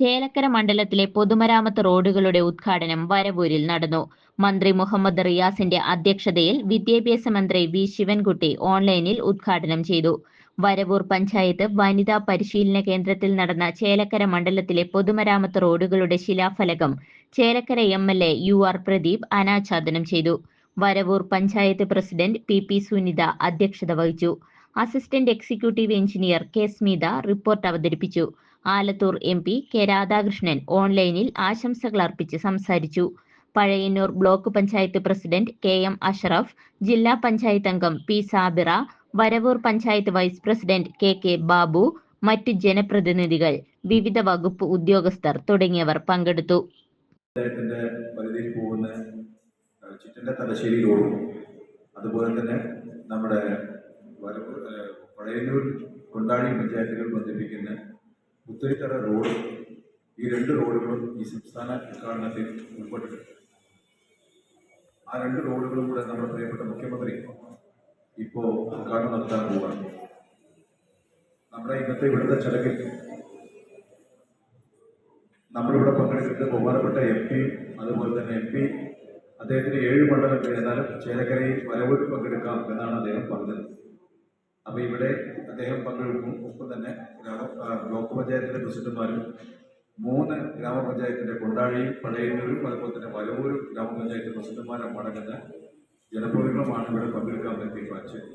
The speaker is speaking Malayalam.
ചേലക്കര മണ്ഡലത്തിലെ പൊതുമരാമത്ത് റോഡുകളുടെ ഉദ്ഘാടനം വരവൂരിൽ നടന്നു. മന്ത്രി മുഹമ്മദ് റിയാസിന്റെ അധ്യക്ഷതയിൽ വിദ്യാഭ്യാസ മന്ത്രി വി ശിവൻകുട്ടി ഓൺലൈനിൽ ഉദ്ഘാടനം ചെയ്തു. വരവൂർ പഞ്ചായത്ത് വനിതാ പരിശീലന കേന്ദ്രത്തിൽ നടന്ന ചേലക്കര മണ്ഡലത്തിലെ പൊതുമരാമത്ത് റോഡുകളുടെ ശിലാഫലകം Chelakkara M L A U R Pradeep അനാച്ഛാദനം ചെയ്തു. Varavoor panchayat president P P Sunitha അധ്യക്ഷത വഹിച്ചു. Assistant executive engineer K Smitha report അവതരിപ്പിച്ചു. Alathur M P K Radhakrishnan ഓൺലൈനിൽ ആശംസകൾ അർപ്പിച്ച് സംസാരിച്ചു. Pazhayannur block panchayat president K M Asharaf ജില്ലാ പഞ്ചായത്ത് അംഗം P Sabira Varavoor panchayat vice president K K Babu മറ്റ് ജനപ്രതിനിധികൾ വിവിധ വകുപ്പ് ഉദ്യോഗസ്ഥർ തുടങ്ങിയവർ പങ്കെടുത്തു. അതുപോലെ തന്നെ നമ്മുടെ പഴയന്നൂർ കൊണ്ടാടി പഞ്ചായത്തുകൾ ബന്ധിപ്പിക്കുന്ന പുത്തരിത്തറ റോഡ് ഈ രണ്ട് റോഡുകളും ഈ സംസ്ഥാന ഉദ്ഘാടനത്തിൽ ഉൾപ്പെട്ടിട്ടുണ്ട്. ആ രണ്ട് റോഡുകളും കൂടെ നമ്മുടെ പ്രിയപ്പെട്ട മുഖ്യമന്ത്രി ഇപ്പോൾ ഉദ്ഘാടനം നടത്താൻ പോവുകയാണ്. നമ്മുടെ ഇന്നത്തെ ഇവിടുത്തെ ചടങ്ങിൽ നമ്മളിവിടെ പങ്കെടുക്കുന്നത് ബഹുമാനപ്പെട്ട എം പി അതുപോലെ തന്നെ എം പി അദ്ദേഹത്തിന് ഏഴ് മണ്ഡലം കഴിഞ്ഞാലും ചേലക്കരയിൽ വരവൂർ പങ്കെടുക്കാം എന്നാണ് അദ്ദേഹം പറഞ്ഞത്. അപ്പോൾ ഇവിടെ അദ്ദേഹം പങ്കെടുക്കും. ഒപ്പം തന്നെ ഗ്രാമ ബ്ലോക്ക് പഞ്ചായത്തിലെ പ്രസിഡന്റുമാരും മൂന്ന് ഗ്രാമപഞ്ചായത്തിന്റെ കൊണ്ടാഴിയും പഴയന്നൂരും അതുപോലെ തന്നെ വരവൂരും ഗ്രാമപഞ്ചായത്ത് പ്രസിഡന്റുമാരും അടങ്ങുന്ന ജനപ്രതിനിധികളുമാണ് ഇവിടെ പങ്കെടുക്കാൻ തീരുമാനിച്ചത്.